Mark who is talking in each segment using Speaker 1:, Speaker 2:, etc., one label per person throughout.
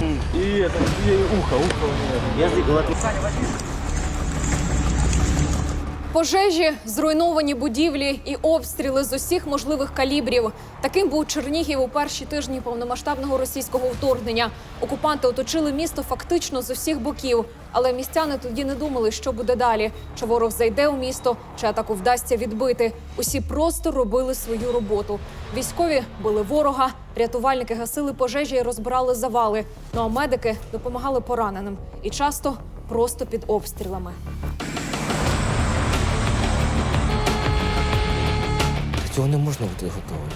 Speaker 1: И это, и ухо, ухо у меня.
Speaker 2: Пожежі, зруйновані будівлі і обстріли з усіх можливих калібрів. Таким був Чернігів у перші тижні повномасштабного російського вторгнення. Окупанти оточили місто фактично з усіх боків. Але містяни тоді не думали, що буде далі. Чи ворог зайде у місто, чи атаку вдасться відбити. Усі просто робили свою роботу. Військові били ворога, рятувальники гасили пожежі і розбирали завали. Ну а медики допомагали пораненим і часто просто під обстрілами.
Speaker 3: Цього не можна бути готовим.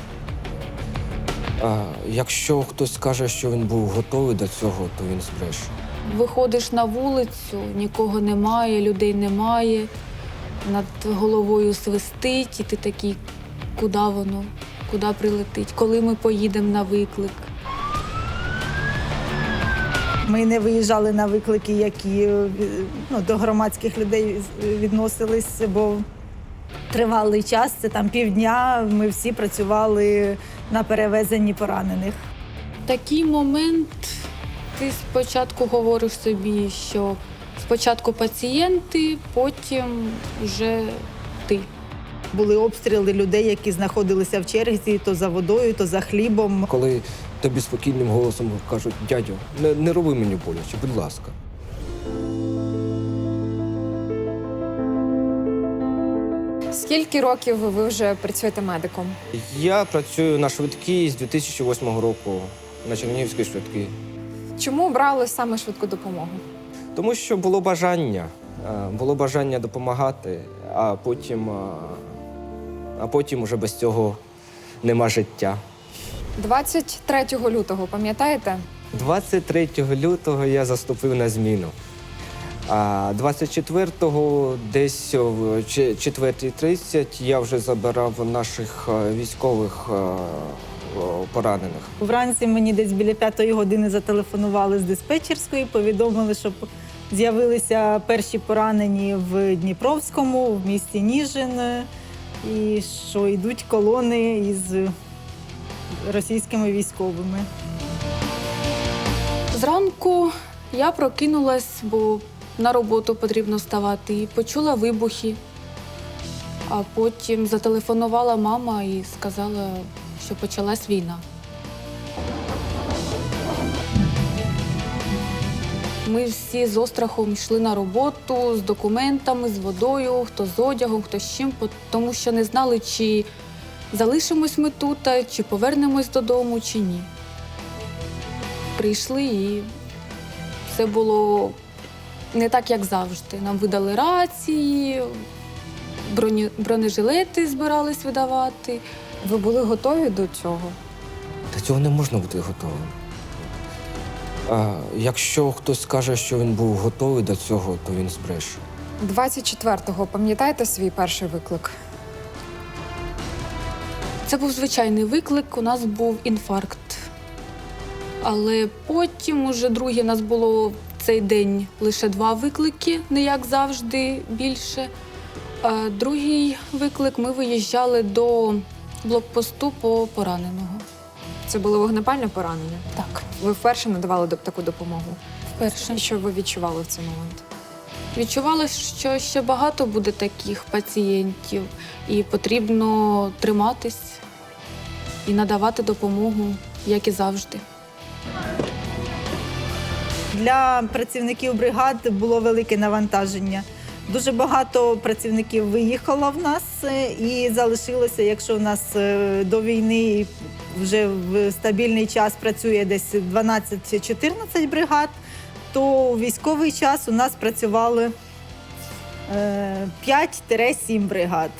Speaker 3: А якщо хтось скаже, що він був готовий до цього, то він збреше.
Speaker 4: Виходиш на вулицю, нікого немає, людей немає, над головою свистить, і ти такий, куди воно, куди прилетить, коли ми поїдемо на виклик.
Speaker 5: Ми не виїжджали на виклики, які е, ну, до громадських людей відносились, бо тривалий час, це там півдня. Ми всі працювали на перевезенні поранених.
Speaker 4: Такий момент ти спочатку говориш собі, що спочатку пацієнти, потім вже ти.
Speaker 5: Були обстріли людей, які знаходилися в черзі то за водою, то за хлібом.
Speaker 3: Коли тобі спокійним голосом кажуть, дядю, не, не роби мені боляче, будь ласка.
Speaker 2: Скільки років ви вже працюєте медиком?
Speaker 3: Я працюю на швидкій з 2008 року на Чернігівській швидкій.
Speaker 2: Чому обрали саме швидку допомогу?
Speaker 3: Тому що було бажання, е, було бажання допомагати, а потім, е, а потім уже без цього нема життя.
Speaker 2: 23 лютого, пам'ятаєте?
Speaker 3: 23 лютого я заступив на зміну. А 24-го, десь в 4.30 я вже забирав наших е, військових поранених.
Speaker 5: Вранці мені десь біля п'ятої години зателефонували з диспетчерської, повідомили, що з'явилися перші поранені в Дніпровському, в місті Ніжин, і що йдуть колони із російськими військовими.
Speaker 4: Зранку я прокинулась, бо на роботу потрібно вставати, і почула вибухи. А потім зателефонувала мама і сказала, що почалась війна. Ми всі з острахом йшли на роботу з документами, з водою, хто з одягом, хто з чим, тому що не знали, чи залишимось ми тут, чи повернемось додому, чи ні. Прийшли і все було не так, як завжди. Нам видали рації, бронежилети збирались видавати.
Speaker 2: Ви були готові до цього?
Speaker 3: До цього не можна бути готовим. А якщо хтось скаже, що він був готовий до цього, то він збреше.
Speaker 2: 24-го, пам'ятаєте свій перший виклик?
Speaker 4: Це був звичайний виклик, у нас був інфаркт. Але потім, уже другий, у нас було в цей день лише два виклики, не як завжди більше. А другий виклик ми виїжджали до блокпосту по пораненого.
Speaker 2: Це було вогнепальне поранення.
Speaker 4: Так,
Speaker 2: Ви вперше надавали доп- таку допомогу.
Speaker 4: вперше.
Speaker 2: Що ви відчували в цей момент?
Speaker 4: Відчувала, що ще багато буде таких пацієнтів, і потрібно триматись і надавати допомогу, як і завжди.
Speaker 5: Для працівників бригад було велике навантаження. Дуже багато працівників виїхало в нас е, і залишилося, якщо в нас е, до війни вже в стабільний час працює десь 12-14 бригад, то у військовий час у нас працювали е, 5-7 бригад.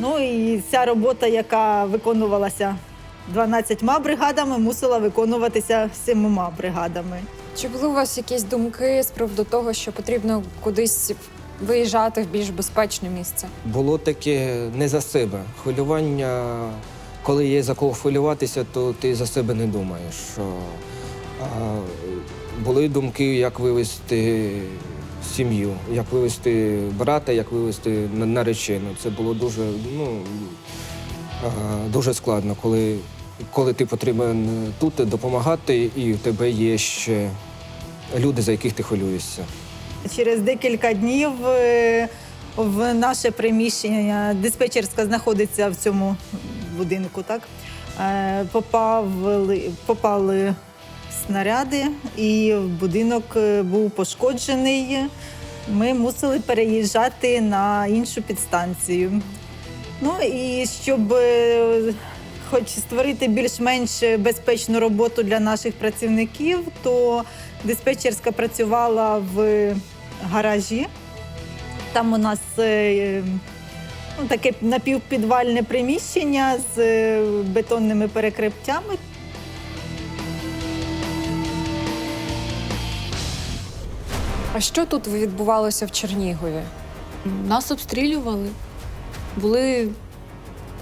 Speaker 5: Ну і ця робота, яка виконувалася 12 бригадами, мусила виконуватися 7 бригадами.
Speaker 2: Чи були у вас якісь думки з приводу того, що потрібно кудись виїжджати в більш безпечне місце?
Speaker 3: Було таке не за себе. Хвилювання, коли є за кого хвилюватися, то ти за себе не думаєш. А, були думки, як вивезти сім'ю, як вивезти брата, як вивезти наречену. Це було дуже, ну, е, дуже складно, коли, коли ти потрібен тут допомагати, і в тебе є ще люди, за яких ти хвилюєшся.
Speaker 5: Через декілька днів е, в наше приміщення диспетчерська знаходиться в цьому будинку. Так Е, попали, попали снаряди, і будинок е, був пошкоджений. Ми мусили переїжджати на іншу підстанцію. Ну і щоб хоч створити більш-менш безпечну роботу для наших працівників, то диспетчерська працювала в гаражі. Там у нас е, ну, таке напівпідвальне приміщення з е, бетонними перекриттями.
Speaker 2: А що тут відбувалося в Чернігові?
Speaker 4: Нас обстрілювали. Були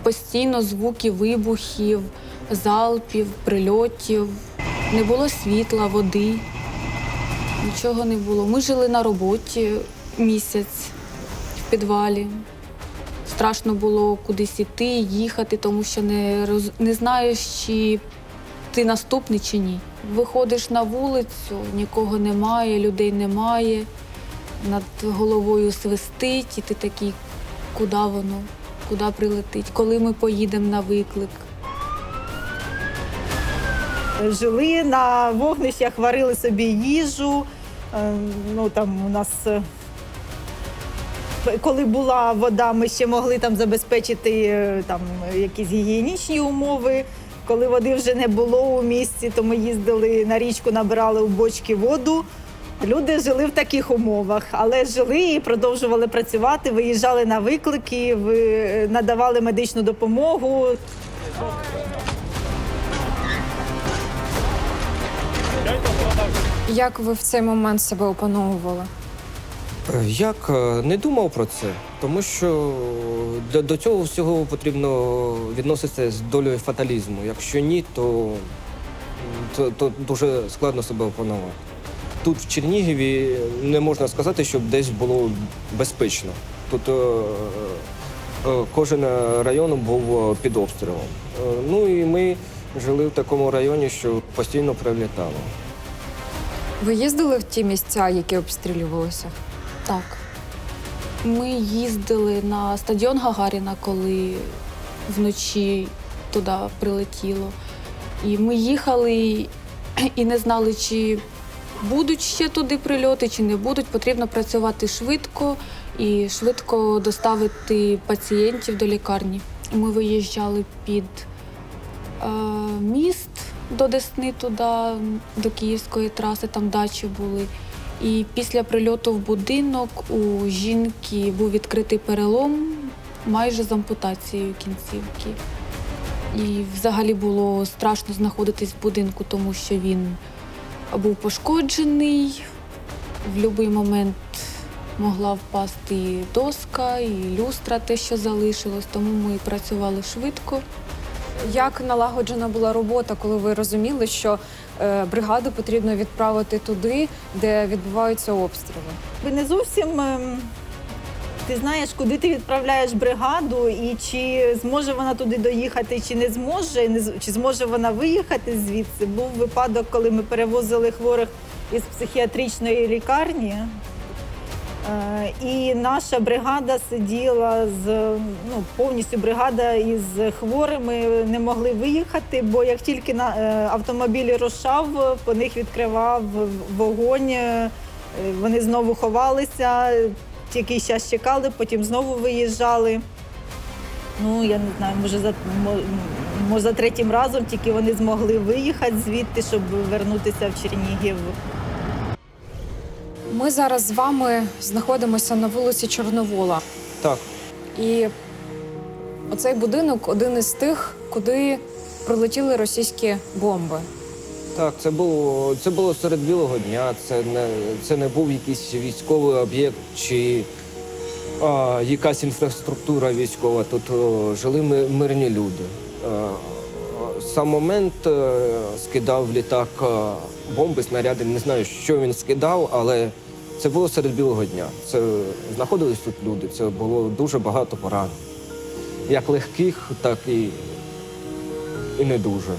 Speaker 4: постійно звуки вибухів, залпів, прильотів. Не було світла, води. Нічого не було. Ми жили на роботі місяць в підвалі. Страшно було кудись іти, їхати, тому що не, роз... не знаєш, чи ти наступний чи ні. Виходиш на вулицю, нікого немає, людей немає над головою свистить, і ти такий, куди воно, куди прилетить, коли ми поїдемо на виклик.
Speaker 5: Жили на вогнищах, варили собі їжу. Е, Ну, там у нас, е, коли була вода, ми ще могли там забезпечити е, там, якісь гігієнічні умови. Коли води вже не було у місті, то ми їздили на річку, набирали у бочки воду. Люди жили в таких умовах, але жили і продовжували працювати, виїжджали на виклики, надавали медичну допомогу.
Speaker 2: Як ви в цей момент себе опановували?
Speaker 3: Е, Як е, не думав про це, тому що до, до цього всього потрібно відноситися з долею фаталізму. Якщо ні, то, то, то дуже складно себе опанувати. Тут в Чернігові не можна сказати, щоб десь було безпечно. Тут е, е, кожен район був е, під обстрілом. Е, Ну і ми жили в такому районі, що постійно прилітало.
Speaker 2: Ви їздили в ті місця, які обстрілювалися?
Speaker 4: Так. Ми їздили на стадіон Гагаріна, коли вночі туди прилетіло. І ми їхали і не знали, чи будуть ще туди прильоти, чи не будуть. Потрібно працювати швидко і швидко доставити пацієнтів до лікарні. Ми виїжджали під е, міст до Десни, туди, до Київської траси, там дачі були. І після прильоту в будинок у жінки був відкритий перелом майже з ампутацією кінцівки. І взагалі було страшно знаходитись в будинку, тому що він був пошкоджений. В будь-який момент могла впасти і доска, і люстра, те, що залишилось, тому ми працювали швидко.
Speaker 2: Як налагоджена була робота, коли ви розуміли, що е, бригаду потрібно відправити туди, де відбуваються обстріли?
Speaker 5: Ви не зовсім ем, ти знаєш, куди ти відправляєш бригаду, і чи зможе вона туди доїхати, чи не зможе, чи зможе вона виїхати звідси. Був випадок, коли ми перевозили хворих із психіатричної лікарні. Е, І наша бригада сиділа з ну, повністю бригада із хворими не могли виїхати, бо як тільки на е, автомобіль рушав, по них відкривав вогонь. е, Вони знову ховалися, якийсь час чекали, потім знову виїжджали. Ну, я не знаю, може за, може за третім разом тільки вони змогли виїхати звідти, щоб вернутися в Чернігів.
Speaker 2: Ми зараз з вами знаходимося на вулиці Чорновола.
Speaker 3: Так,
Speaker 2: І оцей будинок один із тих, куди прилетіли російські бомби.
Speaker 3: Так, це було це було серед білого дня. Це не це не був якийсь військовий об'єкт чи а, якась інфраструктура військова. Тут о, жили ми- мирні люди. А, сам момент е, скидав літак е, бомби, снаряди. Не знаю, що він скидав, але це було серед білого дня. Це знаходились тут люди. Це було дуже багато поранень. як легких, так і, і не дуже.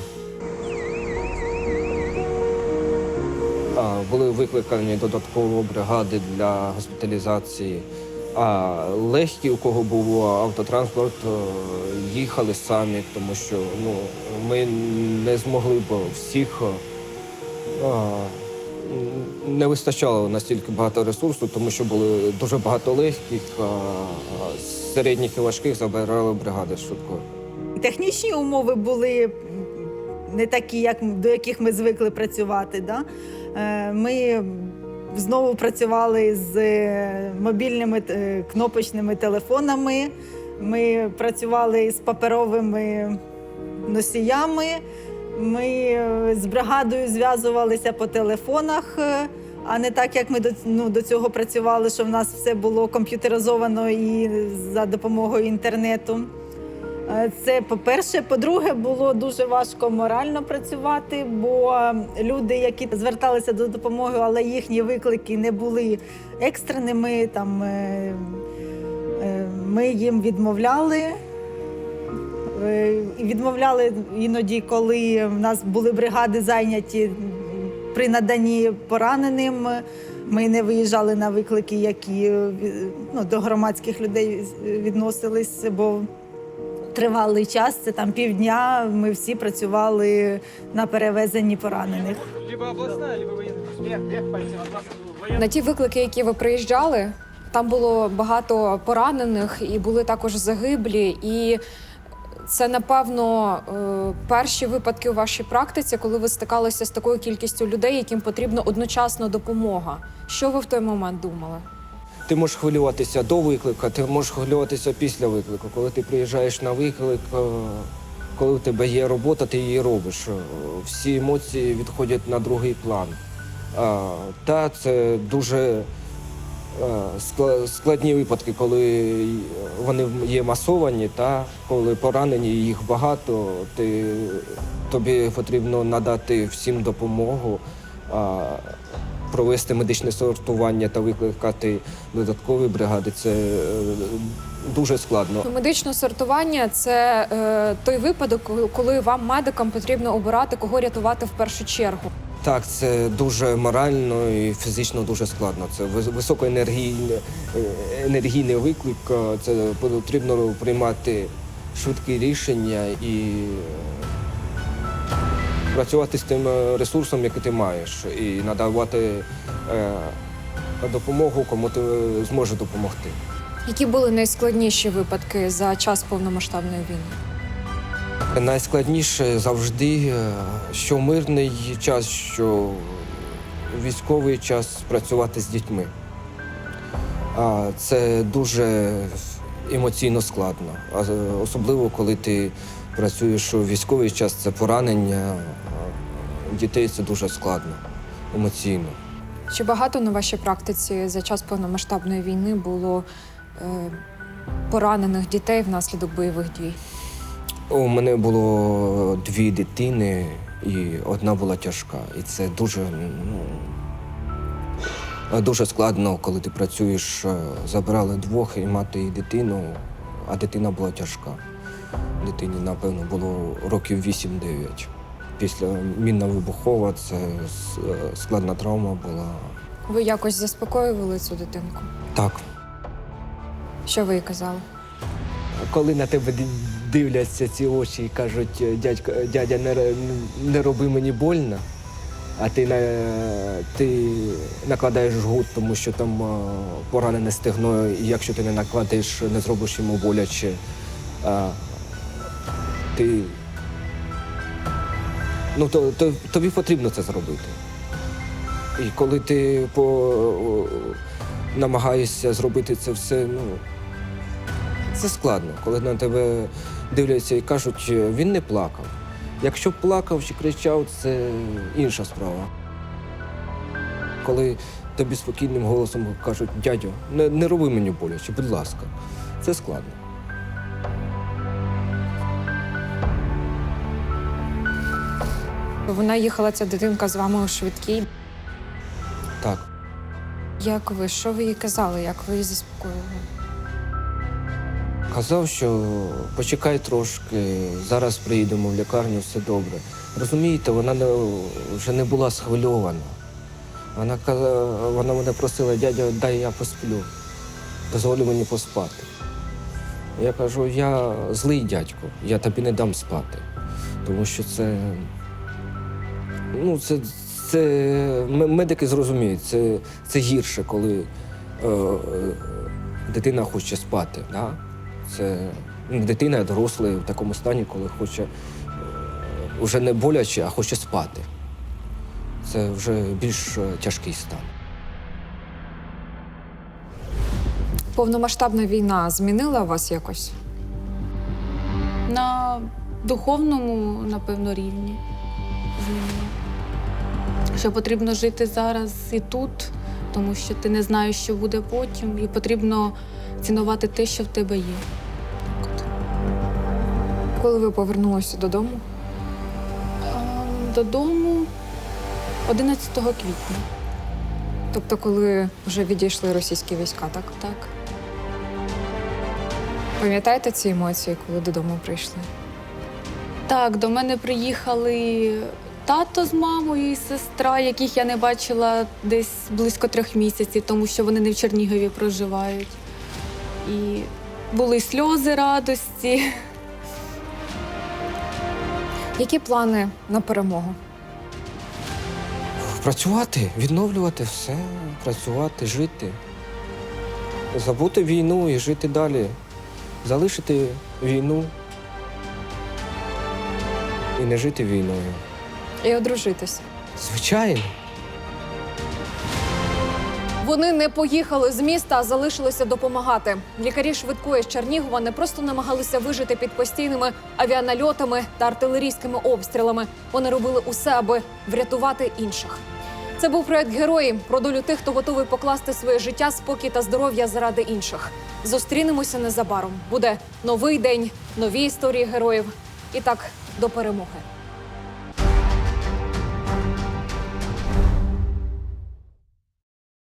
Speaker 3: Були викликані додатково бригади для госпіталізації. А легкі, у кого був автотранспорт, е, їхали самі, тому що ну, ми не змогли б всіх. е, Не вистачало настільки багато ресурсу, тому що були дуже багато легких, середніх і важких забирали бригади швидкої.
Speaker 5: Технічні умови були не такі, як до яких ми звикли працювати. Да? Е, Ми знову працювали з е, мобільними е, кнопочними телефонами. Ми працювали з паперовими носіями. Ми з бригадою зв'язувалися по телефонах, а не так, як ми до, ну, до цього працювали, що в нас все було комп'ютеризовано і за допомогою інтернету. Е, Це по-перше. По-друге, було дуже важко морально працювати, бо люди, які зверталися до допомоги, але їхні виклики не були екстреними. Там е, е, ми їм відмовляли. Відмовляли іноді, коли в нас були бригади зайняті при наданні пораненим. Ми не виїжджали на виклики, які ну, до громадських людей відносились, бо тривалий час, це там півдня. Ми всі працювали на перевезенні поранених.
Speaker 1: Либо либо пойти, от нас военная.
Speaker 2: На ті виклики, які ви приїжджали, там було багато поранених і були також загиблі. І це, напевно, е, перші випадки у вашій практиці, коли ви стикалися з такою кількістю людей, яким потрібна одночасна допомога. Що ви в той момент думали?
Speaker 3: Ти можеш хвилюватися до виклика, ти можеш хвилюватися після виклику. Коли ти приїжджаєш на виклик, е, коли у тебе є робота, ти її робиш. Е, Всі емоції відходять на другий план. Е, Та це дуже складні випадки, коли вони є масовані, та коли поранені, їх багато, ти, тобі потрібно надати всім допомогу. Провести медичне сортування та викликати додаткові бригади це е, дуже складно.
Speaker 2: Медичне сортування це е, той випадок, коли- вам, медикам, потрібно обирати, кого рятувати в першу чергу.
Speaker 3: Так, це дуже морально і фізично дуже складно. Це вис- високоенергійний е, енергійний виклик. Це потрібно приймати швидкі рішення і працювати з тим е, ресурсом, який ти маєш, і надавати е, допомогу, кому ти зможе допомогти.
Speaker 2: Які були найскладніші випадки за час повномасштабної війни?
Speaker 3: Найскладніше завжди, е, що мирний час, що військовий час працювати з дітьми. А Це дуже емоційно складно. Особливо, коли ти працюєш у військовий час, це поранення. А Дітей це дуже складно емоційно.
Speaker 2: Чи багато на вашій практиці за час повномасштабної війни було е, поранених дітей внаслідок бойових дій?
Speaker 3: У мене було дві дитини, і одна була тяжка. І це дуже, ну, дуже складно, коли ти працюєш. е, Забрали двох і мати і дитину, а дитина була тяжка. Дитині, напевно, було років 8-9. Після мінна вибухова це складна травма була.
Speaker 2: Ви якось заспокоювали цю дитинку?
Speaker 3: Так.
Speaker 2: Що ви їй казали?
Speaker 3: Коли на тебе дивляться ці очі і кажуть, дядько, дядя, не, не роби мені больно, а ти, ти накладаєш жгут, тому що там поранене стегно, і якщо ти не накладеш, не зробиш йому боляче, ти. Ну, то, то, тобі потрібно це зробити. І коли ти по, намагаєшся зробити це все, ну, це складно, коли на тебе дивляться і кажуть, він не плакав. Якщо плакав чи кричав, це інша справа. Коли тобі спокійним голосом кажуть, дядю, не, не роби мені боляче, будь ласка, це складно.
Speaker 2: Вона їхала ця дитинка з вами у швидкій.
Speaker 3: Так.
Speaker 2: Як ви? Що ви їй казали? Як ви її заспокоювали?
Speaker 3: Казав, що почекай трошки, зараз приїдемо в лікарню, все добре. Розумієте, вона не, вже не була схвильована. Вона, вона мене просила, дядя, дай я посплю, дозволю мені поспати. Я кажу, я злий дядько, я тобі не дам спати. Тому що це. Ну, це, це медики зрозуміють, це, це гірше, коли е, е, дитина хоче спати. Да? Це ну, дитина дорослий в такому стані, коли хоче е, вже не боляче, а хоче спати. Це вже більш е, тяжкий стан.
Speaker 2: Повномасштабна війна змінила вас якось?
Speaker 4: На духовному, напевно, рівні змінила. Що потрібно жити зараз і тут, тому що ти не знаєш, що буде потім, і потрібно цінувати те, що в тебе є.
Speaker 2: Коли ви повернулися додому?
Speaker 4: Додому 11 квітня.
Speaker 2: Тобто, коли вже відійшли російські війська, так?
Speaker 4: Так.
Speaker 2: Пам'ятаєте ці емоції, коли додому прийшли?
Speaker 4: Так, до мене приїхали тато з мамою і сестра, яких я не бачила десь близько трьох місяців, тому що вони не в Чернігові проживають. І були сльози радості.
Speaker 2: Які плани на перемогу?
Speaker 3: Працювати, відновлювати все, працювати, жити. Забути війну і жити далі. Залишити війну і не жити війною.
Speaker 2: І одружитись.
Speaker 3: Звичайно.
Speaker 2: Вони не поїхали з міста, а залишилися допомагати. Лікарі швидкої з Чернігова не просто намагалися вижити під постійними авіанальотами та артилерійськими обстрілами. Вони робили усе, аби врятувати інших. Це був проект герої про долю тих, хто готовий покласти своє життя, спокій та здоров'я заради інших. Зустрінемося незабаром. Буде новий день, нові історії героїв. І так до перемоги.